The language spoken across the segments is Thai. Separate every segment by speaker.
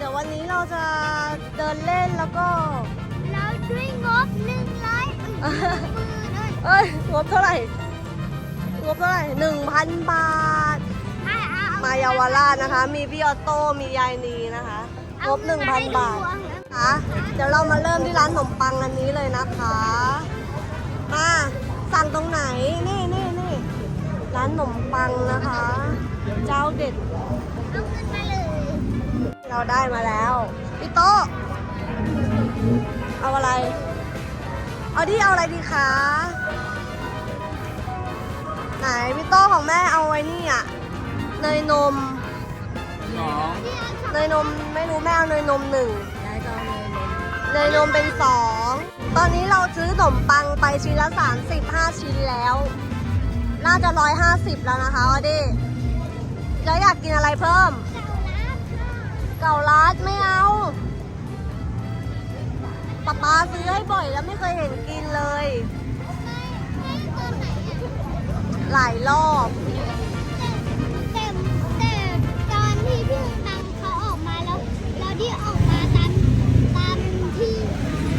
Speaker 1: เราจะเดินเล่นแล้วก็
Speaker 2: แล้วด้วยงบหนึ่งร้อยหมื่นด้วย
Speaker 1: เอ้ยงบเท่าไหร่งบเท่าไหร่หนึ่งพันบาท
Speaker 2: ให้เอา
Speaker 1: มาเยาวราชนะคะ มีพี่ออโต้มียายนีนะคะงบหนึ่งพันบาทค่ะเดี๋ยวเรามาเริ่มที่ร้านขนมปังอันนี้เลยนะคะมาสั่งตรงไหนนี่นี่นี่ร้านขนมปังนะคะ เจ้าเด็ด
Speaker 2: เอาขึ้นมา เลย
Speaker 1: เราได้มาแล้วพี่โต๊ะเอาอะไร เอาที่เอาอะไรดีคะ ไหนพี่โต๊ะของแม่เอาไว้นี่อะเนยนม
Speaker 3: น้อง
Speaker 1: เนยนมไม่รู้แม่เอาเนยนมหนึ่งเนยนมเป็นสอง ตอนนี้เราซื้อขนมปังไปชิ้นละ35ชิ้นแล้ว น่าจะ150แล้วนะคะออดี้แล้วอยากกินอะไรเพิ่ม เก่าลัดไม่เอาป๊าป๊าซื้อให้บ่อยแล้วไม่เคยเห็นกินเลย หลายรอบ
Speaker 2: แต่แต่ตอนที่พี่ตังเขาออกมาแล้วแล้วที่ออกมาตามตามที่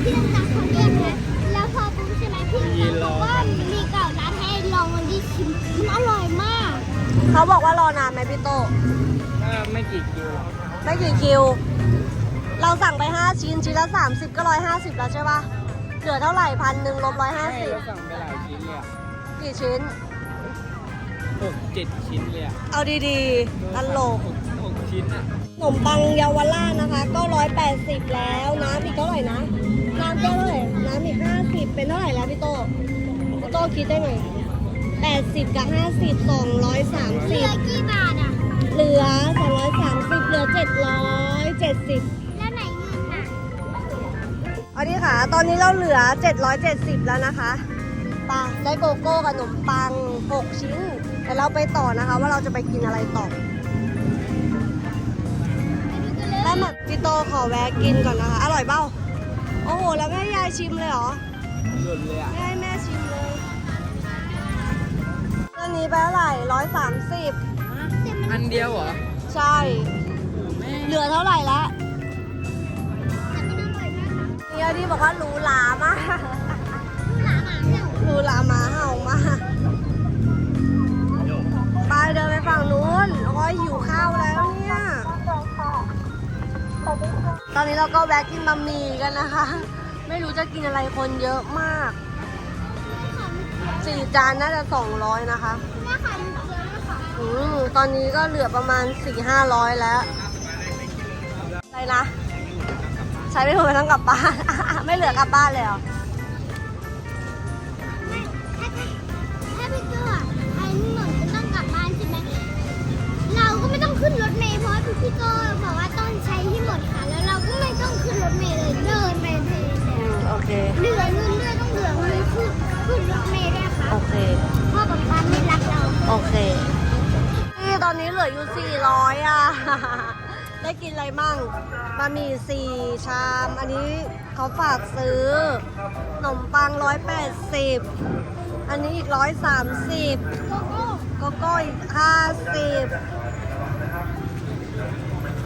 Speaker 2: พี่ตังเขาเรียกนะแล้วพอปุ๊บใช่ไหมพี่ตังบอกว่ามีเก่าร้านให้ลองวันที่ชิมมันอร่อยมาก
Speaker 1: เขาบอกว่ารอนานไหมพี่โต
Speaker 3: ถ้าไม่กี่คิว
Speaker 1: ไม่กี่คิว เราสั่งไป 5 ชิ้น ชิ้นละ 30 ก็ 150 แล้วใช่ปะเหลือเท่าไหร่พันหนึ่งลบร้อย
Speaker 3: ให้
Speaker 1: ห้าสิบ
Speaker 3: เราสั่งไปหลายชิ้นเลยอะ
Speaker 1: กี่ชิ้น
Speaker 3: หกเจ็ดชิ้นเลยอะ
Speaker 1: เอาดีๆตลก
Speaker 3: หกหกชิ้นอะ
Speaker 1: ขนมปังเยาวราชนะคะ ก็180แล้วน้ำอีกเท่าไหร่นะ น้ำแก้วเท่าไหร่น้ำอีก50เป็นเท่าไหร่แล้วพี่โตพี่โตคิดได้ไหม80กับ50
Speaker 2: เหลือ
Speaker 1: 230
Speaker 2: อนนี้
Speaker 1: เราเหลือ 770 แล้วนะคะไปะได้โกโก้กับขนมปัง 6 ชิ้นแต่เราไปต่อนะคะว่าเราจะไปกินอะไรต่อแล้วแบบพี่โตขอแวะกินก่อนนะคะ อร่อยเปล่าโอ้โห แล้วไม่ให้ยายชิมเลยเหรอ
Speaker 3: หล่นเลยอะ
Speaker 1: ไม่ให้แม่ชิมเลยเรื่องนี้ไปเท่าไหร่ร้อยสามสิบ
Speaker 3: อันเดียวเหรอ
Speaker 1: ใช่
Speaker 3: โอ้แม่
Speaker 1: เหลือเท่าไหร่ละ
Speaker 2: แต่มันอร่อย มากนะ
Speaker 1: เนี่ยที่บอกว่าหรูหรามาก
Speaker 2: หลาหมาเนี่ย
Speaker 1: หรูหรามาเห่ามากไปเดินไปฝั่งนู้นโอ้ยหิวข้าวแล้วเนี่ย ตอนนี้เราก็แวะกินบะหมี่กันนะคะ ไม่รู้จะกินอะไรคนเยอะมากสี่จานน่าจะสองร้อยนะคะ
Speaker 2: แม่ขายเยอะมากค่ะ
Speaker 1: อืมตอนนี้ก็เหลือประมาณสี่ห้าร้อยแล้วอะไรนะ ใช้ไม่หมดต้องกลับบ้าน ไม่เหลือกลับบ้านเลยเหรอ
Speaker 2: ถ้าถ้าพี่โจ้อะไอ้หนูจะต้องกลับบ้านใช่ไหมเราก็ไม่ต้องขึ้นรถเมล์เพราะว่าพี่โจ้บอกว่าต้องใช้ที่หมดค่ะ แล้วเราก็ไม่ต้องขึ้นรถเมล์เลยเดินไปเลย
Speaker 1: อืมโอเค
Speaker 2: เหลือเงินด้วยต้องเหลือเงินขึ้นขึ้นรถเมล์ด้วยค่ะ
Speaker 1: โอเค
Speaker 2: พ่อกับป้าไม่รักเรา
Speaker 1: โอเค นี่ตอนนี้เหลืออยู่400อะ ได้กินอะไรมั่งบะหมี่สี่ชาม อันนี้เขาฝากซื้อขนมปัง180อันนี้อีก130
Speaker 2: โกโก้
Speaker 1: โกโก้อีก50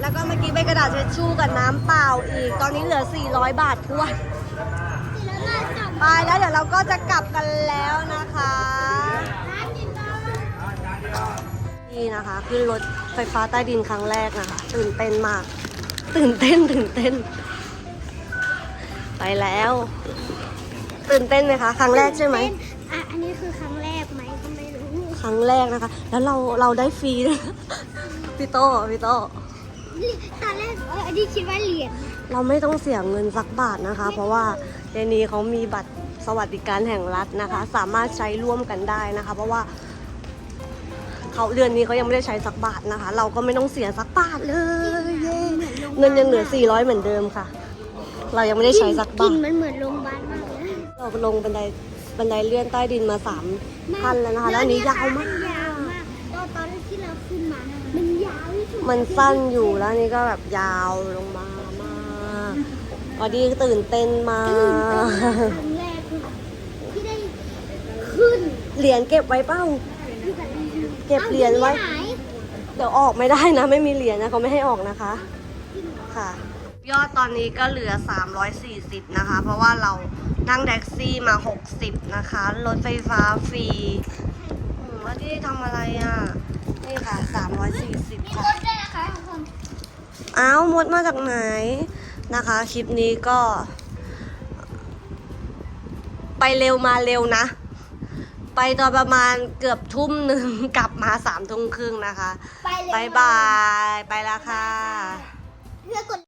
Speaker 1: แล้วก็เมื่อกี้เป็นกระดาษเช็ดชู่กับน้ำเปล่าอีก ตอนนี้เหลือ 400 บาททวน
Speaker 2: สี่ร้อยบาทสอง
Speaker 1: ไปแล้วเดี๋ยวเราก็จะกลับกันแล้วนะคะ
Speaker 2: นี่นะ
Speaker 1: คะ ขึ้นรถ ไฟฟ้าใต้ดินครั้งแรกนะคะ ตื่นเต้นมาก ตื่นเต้นตื่นเต้น ไปแล้ว ตื่นเต้นไหมคะ ครั้งแรกใช่ไหม
Speaker 2: อะ อันนี้คือครั้งแรกไหมก็ไม่รู้
Speaker 1: ครั้งแรกนะคะ แล้วเราเราได้ฟรีด้วยนะพี่โตพี่โต
Speaker 2: ตอนแรกเอออันนี้คิดว่าเหรียญ
Speaker 1: เราไม่ต้องเสียเงินสักบาทนะคะ เพราะว่าในนี้เขามีบัตรสวัสดิการแห่งรัฐนะคะ สามารถใช้ร่วมกันได้นะคะ เพราะว่า เขาเดือนนี้เขายังไม่ได้ใช้สักบาทนะคะ เราก็ไม่ต้องเสียสักบาทเลยเย้เงินยังเหลือ 400 เหมือนเดิมค่ะ เรายังไม่ได้ใช้สัก
Speaker 2: กิ
Speaker 1: บานท
Speaker 2: มันเหมือนโรงพยาบาลมากเลย
Speaker 1: เราลงบันไดบันไดเลื่อนใต้ดินมาสามขั้นแล้วนะคะแล้วอันนี้ยาวมาก
Speaker 2: นยาวมากตอนตอนที่เราขึ้นมามันยาวที่สุด
Speaker 1: มันสั้นอยู่แล้วอันนี้ก็แบบยาวลงมามากออดี้ตื่นเต้นมาก
Speaker 2: ครั้งแรกคือที่ได้ขึ้น
Speaker 1: เหรียญเก็บไว้เป้า
Speaker 2: คือแบบ
Speaker 1: เก็บเหรียญไว้ เดี๋ยวออกไม่ได้นะ ไม่มีเหรียญนะเขาไม่ให้ออกนะคะค่ะ ยอดตอนนี้ก็เหลือ 340 นะคะ เพราะว่าเรานั่งแท็กซี่มา 60 นะคะ รถไฟฟ้าฟรีอืมว่าที่ทำอะไรอะ นี่ค่ะ 340
Speaker 2: มี
Speaker 1: ค่ะ
Speaker 2: รถด้วยนะคะทุกคน
Speaker 1: อ้าวมดมาจากไหนนะคะ คลิปนี้ก็ ไปเร็วมาเร็วนะ ไปตอนประมาณเกือบทุ่มหนึ่ง กลับมาสามทุ่มครึ่งนะคะ
Speaker 2: ไปเลย
Speaker 1: บายบาย ไปแล้วค่ะ
Speaker 2: เพื่อกด